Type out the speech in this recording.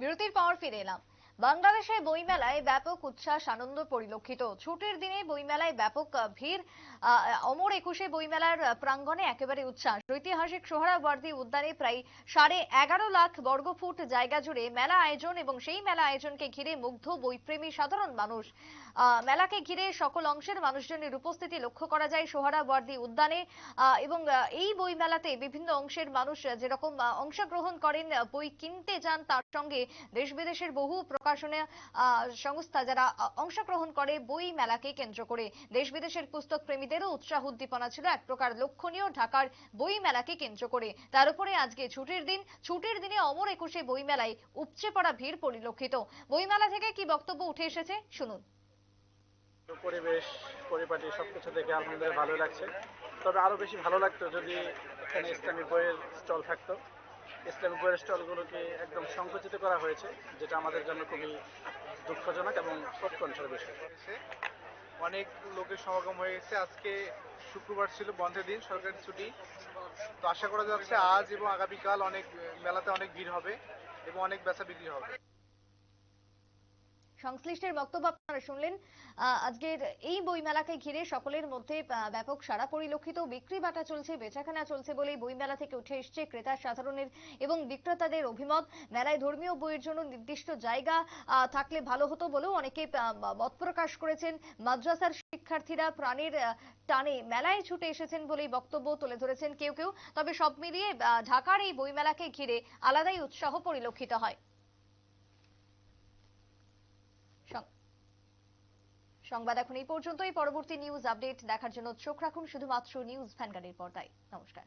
বিরতির পর ফিরে এলাম। বাংলাদেশে বইমেলায় ব্যাপক উচ্ছ্বাস, আনন্দ পরিলক্ষিত। ছুটির দিনে বইমেলায় ব্যাপক ভিড়। অমর একুশে বইমেলার প্রাঙ্গণে একেবারে উচ্ছ্বাস। ঐতিহাসিক সোহরাওয়ার্দী উদ্যানে প্রায় সাড়ে এগারো লাখ বর্গফুট জায়গা জুড়ে মেলা আয়োজন এবং সেই মেলা আয়োজনকে ঘিরে মুগ্ধ বইপ্রেমী সাধারণ মানুষ। মেলাকে ঘিরে সকল অংশের মানুষজনের উপস্থিতি লক্ষ্য করা যায় সোহরাওয়ার্দী উদ্যানে। এবং এই বই মেলাতে বিভিন্ন অংশের মানুষ যেরকম অংশগ্রহণ করেন, বই কিনতে যান, তার সঙ্গে দেশ বিদেশের বহু প্রকাশনা সংস্থা যারা অংশগ্রহণ করে বই মেলাকে কেন্দ্র করে। দেশ বিদেশের পুস্তক প্রেমীদেরও উৎসাহ উদ্দীপনা ছিল এক প্রকার লক্ষণীয় ঢাকার বই মেলাকে কেন্দ্র করে। তার উপরে আজকে ছুটির দিন, ছুটির দিনে অমর একুশে বই মেলায় উপচে পড়া ভিড় পরিলক্ষিত। বইমেলা থেকে কি বক্তব্য উঠে এসেছে, শুনুন। পরিবেশ, পরিপাটি সবকিছু দেখে আলহামদুলিল্লাহ ভালো লাগছে। তবে আরও বেশি ভালো লাগতো যদি এখানে ইসলামিক বইয়ের স্টল থাকতো। ইসলামিক বইয়ের স্টলগুলোকে একদম সংকুচিত করা হয়েছে, যেটা আমাদের জন্য খুবই দুঃখজনক এবং সৎকণ্ঠের বিষয়। অনেক লোকের সমাগম হয়ে গেছে। আজকে শুক্রবার ছিল বন্ধের দিন, সরকারি ছুটি। তো আশা করা যাচ্ছে আজ এবং আগামীকাল অনেক মেলাতে অনেক ভিড় হবে এবং অনেক বেচা বিক্রি হবে। সংশ্লিষ্টের বক্তব্য আপনারা শুনলেন। আজকের এই বইমেলাকে ঘিরে সকলের মধ্যে ব্যাপক সাড়া পরিলক্ষিত। বিক্রি বাটা চলছে, বেচাকেনা চলছে বলে বইমেলা থেকে উঠে এসছে ক্রেতা সাধারণের এবং বিক্রেতাদের অভিমত। মেলায় ধর্মীয় বইয়ের জন্য নির্দিষ্ট জায়গা থাকলে ভালো হতো বলেও অনেকে মত প্রকাশ করেছেন। মাদ্রাসার শিক্ষার্থীরা প্রাণের টানে মেলায় ছুটে এসেছেন বলেই বক্তব্য তুলে ধরেছেন কেউ কেউ। তবে সব মিলিয়ে ঢাকার এই বইমেলাকে ঘিরে আলাদাই উৎসাহ পরিলক্ষিত হয়। সংবাদ এখন এই পর্যন্তই। পরবর্তী নিউজ আপডেট দেখার জন্য চোখ রাখুন শুধুমাত্র নিউজ ভ্যানগাড়ির পর্দায়। নমস্কার।